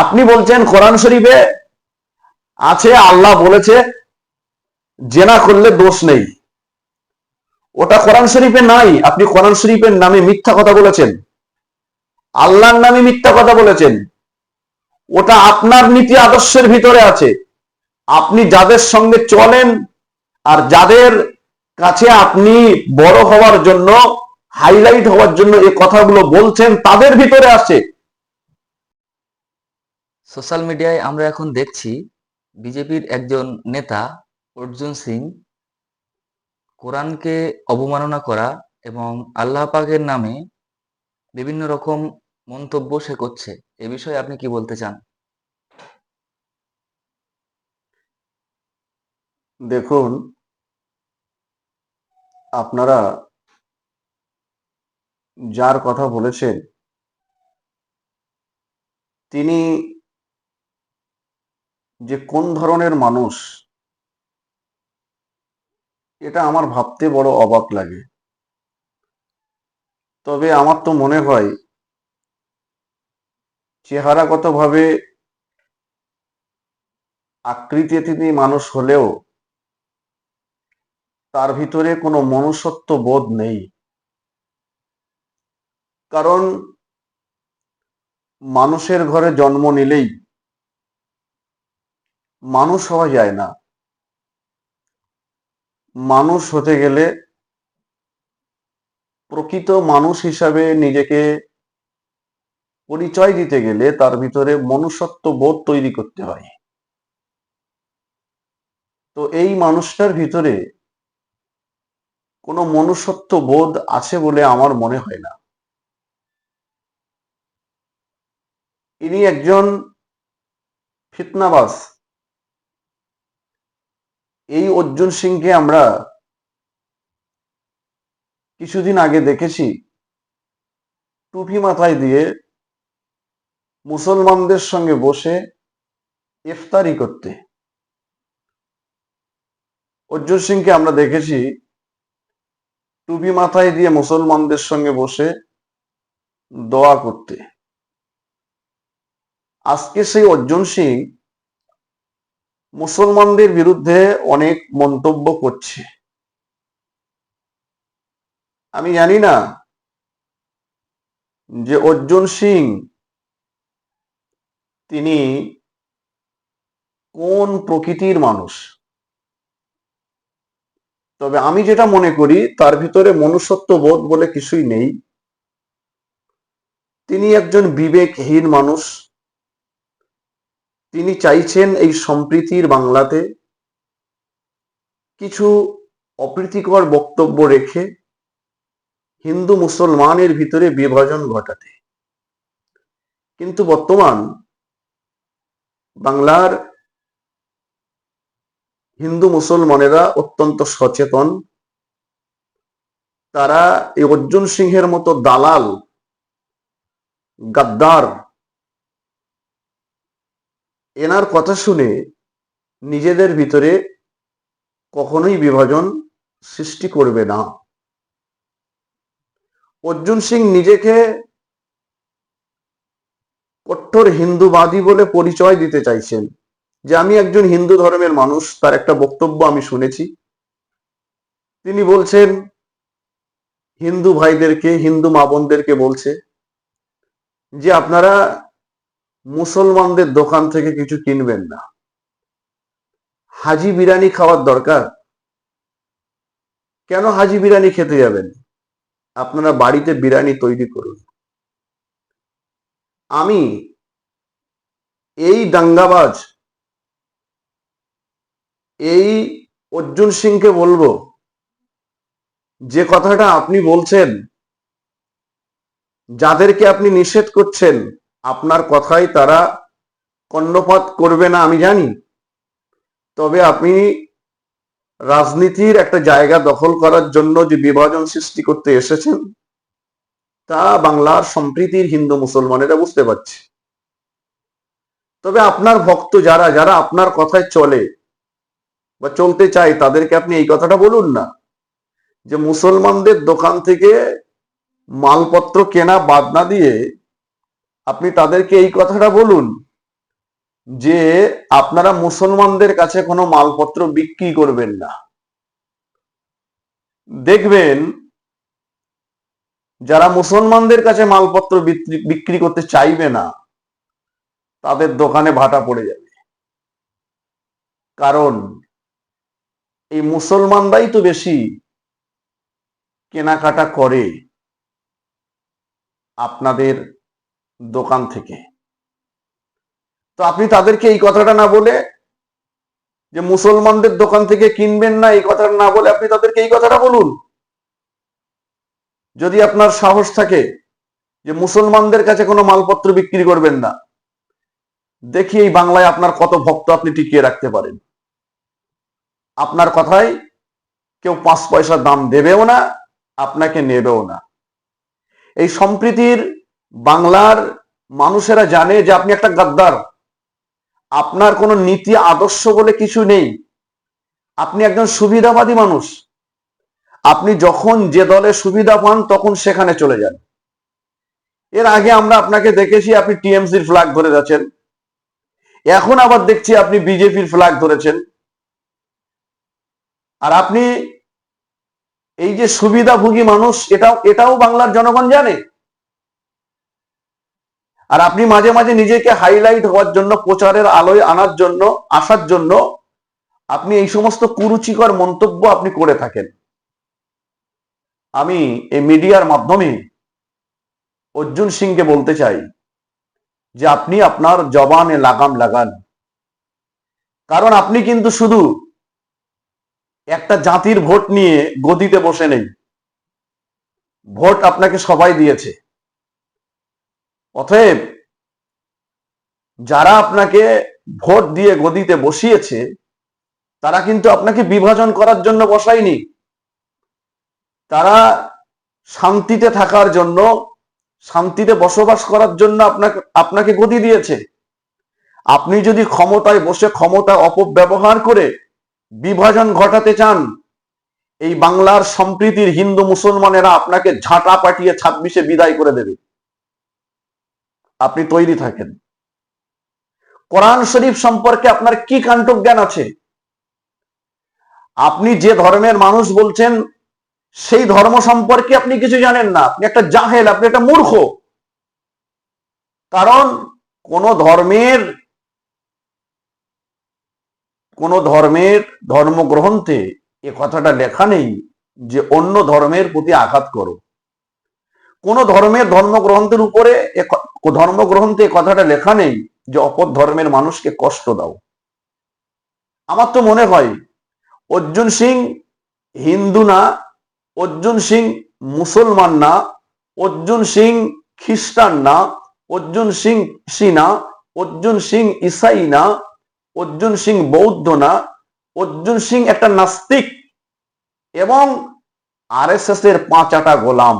আপনি বলছেন কোরআন শরীফে আছে, আল্লাহ বলেছে, জেনা করলে দোষ নেই। ওটা কোরআন শরীফে নাই, আপনি কোরআন শরীফের নামে মিথ্যা কথা বলেছেন। আল্লাহর নামে মিথ্যা কথা বলেছেন। ওটা আপনার নীতি আদর্শের ভিতরে আছে। আপনি যাদের সঙ্গে চলেন আর যাদের কাছে আপনি বড় হওয়ার জন্য হাইলাইট হওয়ার জন্য এই কথাগুলো বলছেন, তাদের ভিতরে আছে সোশ্যাল মিডিয়ায় আমরা এখন দেখছি বিজেপির একজন নেতা, অর্জুন সিং, কোরআনকে অবমাননা করা এবং আল্লাহ পাকের নামে বিভিন্ন রকম মন্তব্য সে করছে। এ বিষয়ে আপনি কি বলতে চান? দেখুন, আপনারা যার কথা বলেছেন, তিনি যে কোন ধরনের মানুষ, এটা আমার ভাবতে বড় অবাক লাগে। তবে আমার তো মনে হয়, চেহারাগতভাবে আকৃতি তিনি মানুষ হলেও তার ভিতরে কোনো মনুষ্যত্ব বোধ নেই। কারণ মানুষের ঘরে জন্ম নিলেই মানুষ হওয়া যায় না। মানুষ হতে গেলে প্রকৃত মানুষ হিসাবে নিজেকে পরিচয় দিতে গেলে তার ভিতরে মনুষ্যত্ব বোধ তৈরি করতে হয়। তো এই মানুষটার ভিতরে কোনো মনুষ্যত্ব বোধ আছে বলে আমার মনে হয় না। ইনি একজন ফিতনাবাস এই অর্জুন সিংকে আমরা কিছুদিন আগে দেখেছি, টুপি মাথায় দিয়ে মুসলমানদের সঙ্গে বসে ইফতারি করতে। অর্জুন সিংকে আমরা দেখেছি, টুপি মাথায় দিয়ে মুসলমানদের সঙ্গে বসে দোয়া করতে। আজকে সেই অর্জুন সিং মুসলমানদের বিরুদ্ধে অনেক মন্তব্য করছে। আমি জানি না যে অর্জুন সিং তিনি কোন প্রকৃতির মানুষ? তবে আমি যেটা মনে করি, তার ভিতরে মনুষ্যত্ব বোধ বলে কিছুই নেই। তিনি একজন বিবেকহীন মানুষ। তিনি চাইছেন এই সম্প্রীতির বাংলাতে কিছু অপ্রীতিকর বক্তব্য রেখে হিন্দু মুসলমানের ভিতরে বিভাজন ঘটাতে। কিন্তু বর্তমান বাংলার হিন্দু মুসলমানেরা অত্যন্ত সচেতন। তারা এই অর্জুন সিংহের মতো দালাল, গাদ্দার এনার কথা শুনে নিজেদের ভিতরে কখনোই বিভাজন সৃষ্টি করবে না। অর্জুন সিং নিজেকে কট্টর হিন্দুবাদী বলে পরিচয় দিতে চাইছেন। যে আমি একজন হিন্দু ধর্মের মানুষ, তার একটা বক্তব্য আমি শুনেছি। তিনি বলছেন, হিন্দু ভাইদেরকে, হিন্দু মা বোনদেরকে বলছে যে আপনারা মুসলমানদের দোকান থেকে কিছু কিনবেন না। হাজি বিরিয়ানি খাওয়ার দরকার? কেন হাজি বিরিয়ানি খেতে যাবেন? আপনারা বাড়িতে বিরিয়ানি তৈরি করুন। আমি এই দাঙ্গাবাজ, এই অর্জুন সিংকে বলব, যে কথাটা আপনি বলছেন, যাদেরকে আপনি নিষেধ করছেন আপনার কথাই তারা কর্ণপাত করবে না, আমি জানি। তবে আপনি রাজনীতির একটা জায়গা দখল করার জন্য যে বিভাজন সৃষ্টি করতে এসেছেন, তা বাংলার সম্প্রীতির হিন্দু মুসলমানেরা বুঝতে পারছে। তবে আপনার ভক্ত যারা যারা আপনার কথায় চলে বা চলতে চায়, তাদেরকে আপনি এই কথাটা বলুন না, যে মুসলমানদের দোকান থেকে মালপত্র কেনা বাদ না দিয়ে আপনি তাদেরকে এই কথাটা বলুন যে আপনারা মুসলমানদের কাছে কোনো মালপত্র বিক্রি করবেন না। দেখবেন যারা মুসলমানদের কাছে মালপত্র বিক্রি- করতে চাইবে না, তাদের দোকানে ভাটা পড়ে যাবে। কারণ এই মুসলমানরাই তো বেশি কেনাকাটা করে। আপনাদের দোকান থেকে। তো আপনি তাদেরকে এই কথাটা না বলে যে মুসলমানদের দোকান থেকে কিনবেন না, এই কথাটা না বলে আপনি তাদেরকে এই কথাটা বলুন। যদি আপনার সাহস থাকে যে মুসলমানদের কাছে কোনো মালপত্র বিক্রি করবেন না, দেখি এই বাংলায় আপনার কত ভক্ত আপনি টিকিয়ে রাখতে পারেন। আপনার কথায় কেউ পাঁচ পয়সা দাম দেবেও না, আপনাকে নেবেও না। এই সম্প্রীতির বাংলার মানুষেরা জানে যে আপনি একটা গাদ্দার। আপনার কোনো নীতি, আদর্শ বলে কিছু নেই। আপনি একজন সুবিধাবাদী মানুষ। আপনি যখন যে দলে সুবিধা পান, তখন সেখানে চলে যান। এর আগে আমরা আপনাকে দেখেছি, আপনি টিএমসির ফ্ল্যাগ ধরে যাচ্ছেন এখন আবার দেখছি, আপনি বিজেপির ফ্ল্যাগ ধরেছেন। আর আপনি এই যে সুবিধাভোগী মানুষ, এটাও এটাও বাংলার জনগণ জানে। আর আপনি মাঝে মাঝে নিজেকে হাইলাইট হওয়ার জন্য, প্রচারের আলোয় আনার জন্য, আসার জন্য আপনি এই সমস্ত কুরুচিকর মন্তব্য আপনি করে থাকেন। আমি এই মিডিয়ার মাধ্যমে অর্জুন সিংকে বলতে চাই যে আপনি আপনার জবানে লাগাম লাগান। কারণ আপনি কিন্তু শুধু একটা জাতির ভোট নিয়ে গদিতে বসে নেই। ভোট আপনাকে সবাই দিয়েছে। অতএব যারা আপনাকে ভোট দিয়ে গদিতে বসিয়েছে, তারা কিন্তু আপনাকে বিভাজন করার জন্য বসায়নি। তারা শান্তিতে থাকার জন্য, শান্তিতে বসবাস করার জন্য আপনাকে আপনাকে গদি দিয়েছে। আপনি যদি ক্ষমতায় বসে ক্ষমতা অপব্যবহার করে বিভাজন ঘটাতে চান, এই বাংলার সম্প্রীতির হিন্দু মুসলমানেরা আপনাকে ঝাঁটা পাঠিয়ে ছাব্বিশে বিদায় করে দেবে। আপনি তৈরি থাকেন। কোরআন শরীফ সম্পর্কে আপনার কি কাণ্ড জ্ঞান আছে? আপনি যে ধর্মের মানুষ বলছেন, সেই ধর্ম সম্পর্কে আপনি কিছু জানেন না। আপনি একটা জাহেল, আপনি একটা মূর্খ। কারণ কোন ধর্মের কোন ধর্মের ধর্মগ্রন্থে এ কথাটা লেখা নেই যে অন্য ধর্মের প্রতি আঘাত করো। কোন ধর্মের ধর্মগ্রন্থের উপরে ধর্মগ্রন্থে কথাটা লেখা নেই যে অপর ধর্মের মানুষকে কষ্ট দাও। আমার তো মনে হয়, অর্জুন সিং হিন্দু না, অর্জুন সিং মুসলমান না, অর্জুন সিং খ্রিস্টান না, অর্জুন সিং সিনা অর্জুন সিং ইসাই না, অর্জুন সিং বৌদ্ধ না, অর্জুন সিং একটা নাস্তিক এবং আরএসএস এর পাঁচাটা গোলাম।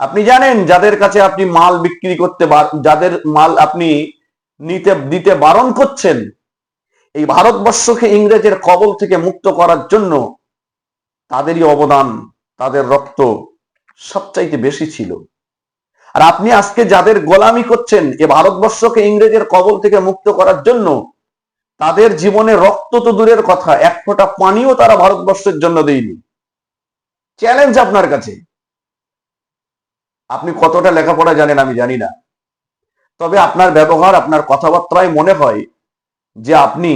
আপনি জানেন যাদের কাছে আপনি মাল বিক্রি করতে যাদের মাল আপনি নিতে, দিতে বারণ করছেন, এই ভারতবর্ষকে ইংরেজের কবল থেকে মুক্ত করার জন্য তাদেরই অবদান, তাদের রক্ত সবচাইতে বেশি ছিল। আর আপনি আজকে যাদের গোলামি করছেন, এ ভারতবর্ষকে ইংরেজের কবল থেকে মুক্ত করার জন্য, তাদের জীবনে রক্ত তো দূরের কথা, এক ফোঁটা পানিও তারা ভারতবর্ষের জন্য দেয়নি। চ্যালেঞ্জ আপনার কাছে। আপনি কতটা লেখাপড়া জানেন আমি জানি না। তবে আপনার ব্যবহার, আপনার কথাবার্তায় মনে হয় যে আপনি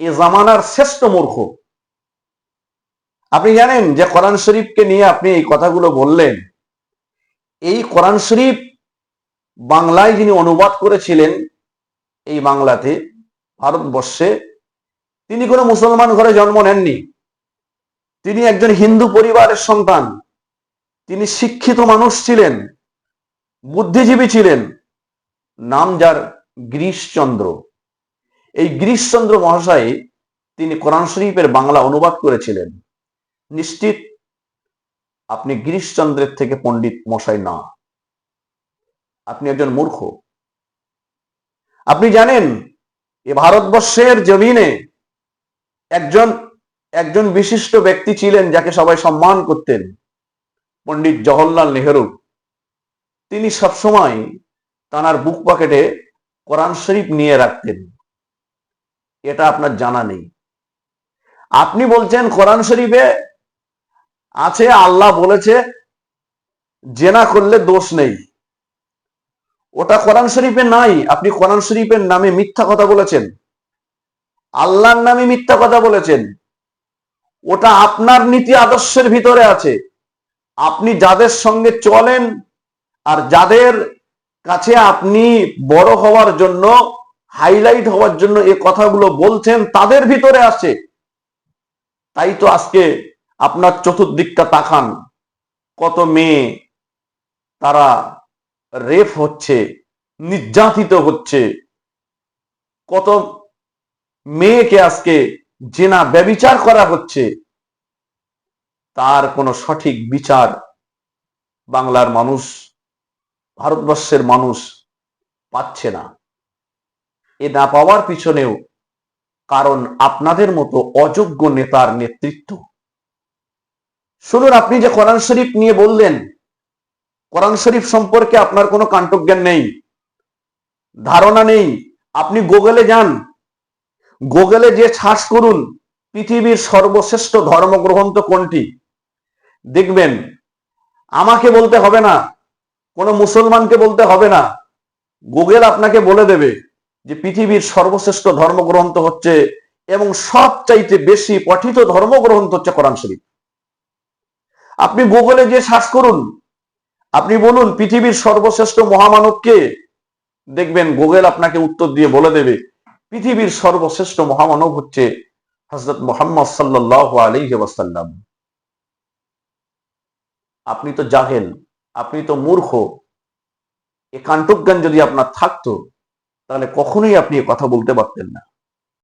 এ জামানার শ্রেষ্ঠ মূর্খ। আপনি জানেন যে কোরআন শরীফকে নিয়ে আপনি এই কথাগুলো বললেন। এই কোরআন শরীফ বাংলায় যিনি অনুবাদ করেছিলেন এই বাংলাতে, ভারতবর্ষে, তিনি কোনো মুসলমান ঘরে জন্ম নেননি। তিনি একজন হিন্দু পরিবারের সন্তান। তিনি শিক্ষিত মানুষ ছিলেন, বুদ্ধিজীবী ছিলেন, নাম যার গিরিশচন্দ্র। এই গিরিশচন্দ্র মহাশয় তিনি কোরআন শরীফের বাংলা অনুবাদ করেছিলেন। নিশ্চিত আপনি গিরিশচন্দ্রের থেকে পণ্ডিত মশাই না। আপনি একজন মূর্খ। আপনি জানেন, এ ভারতবর্ষের জমিনে একজন একজন বিশিষ্ট ব্যক্তি ছিলেন যাকে সবাই সম্মান করতেন। পণ্ডিত জওহরলাল নেহরু, তিনি সবসময় তানার বুক পকেটে কোরআন শরীফ নিয়ে রাখতেন। এটা আপনার জানা নেই। আপনি বলছেন কোরআন শরীফে আছে, আল্লাহ বলেছে, জেনা করলে দোষ নেই। ওটা কোরআন শরীফে নাই, আপনি কোরআন শরীফের নামে মিথ্যা কথা বলেছেন। আল্লাহর নামে মিথ্যা কথা বলেছেন। ওটা আপনার নীতি আদর্শের ভিতরে আছে। আপনি যাদের সঙ্গে চলেন আর যাদের কাছে আপনি বড় হওয়ার জন্য হাইলাইট হওয়ার জন্য এ কথাগুলো বলছেন, তাদের ভিতরে আছে। তাই তো আজকে আপনার চতুর্দিকটা তাকান। কত মেয়ে তারা রেপ হচ্ছে, নির্যাতিত হচ্ছে। কত মেয়েকে আজকে জেনা, ব্যবিচার করা হচ্ছে। তার কোনো সঠিক বিচার বাংলার মানুষ, ভারতবর্ষের মানুষ পাচ্ছে না। এ না পাওয়ার পিছনেও কারণ আপনাদের মতো অযোগ্য নেতার নেতৃত্ব। শুনুন, আপনি যে কোরআন শরীফ নিয়ে বললেন, কোরআন শরীফ সম্পর্কে আপনার কোনো কাণ্ঠজ্ঞান নেই, ধারণা নেই। আপনি গুগলে যান, গুগলে যে সার্চ করুন, পৃথিবীর সর্বশ্রেষ্ঠ ধর্মগ্রন্থ কোনটি? দেখবেন, আমাকে বলতে হবে না, কোনো মুসলমানকে বলতে হবে না। গুগল আপনাকে বলে দেবে যে পৃথিবীর সর্বশ্রেষ্ঠ ধর্মগ্রন্থ হচ্ছে এবং সবচাইতে বেশি পঠিত ধর্মগ্রন্থ হচ্ছে কোরআন শরীফ। আপনি গুগলে যে সার্চ করুন। আপনি বলুন, পৃথিবীর সর্বশ্রেষ্ঠ মহামানবকে। দেখবেন, গুগল আপনাকে উত্তর দিয়ে বলে দেবে, পৃথিবীর সর্বশ্রেষ্ঠ মহামানব হচ্ছে হজরত মোহাম্মদ সাল্লাহ ওয়াসাল্লাম। আপনি তো জাহেল, আপনি তো মূর্খ। এ কাণ্ঠজ্ঞান যদি আপনার থাকতো, তাহলে কখনোই আপনি কথা বলতে পারতেন না।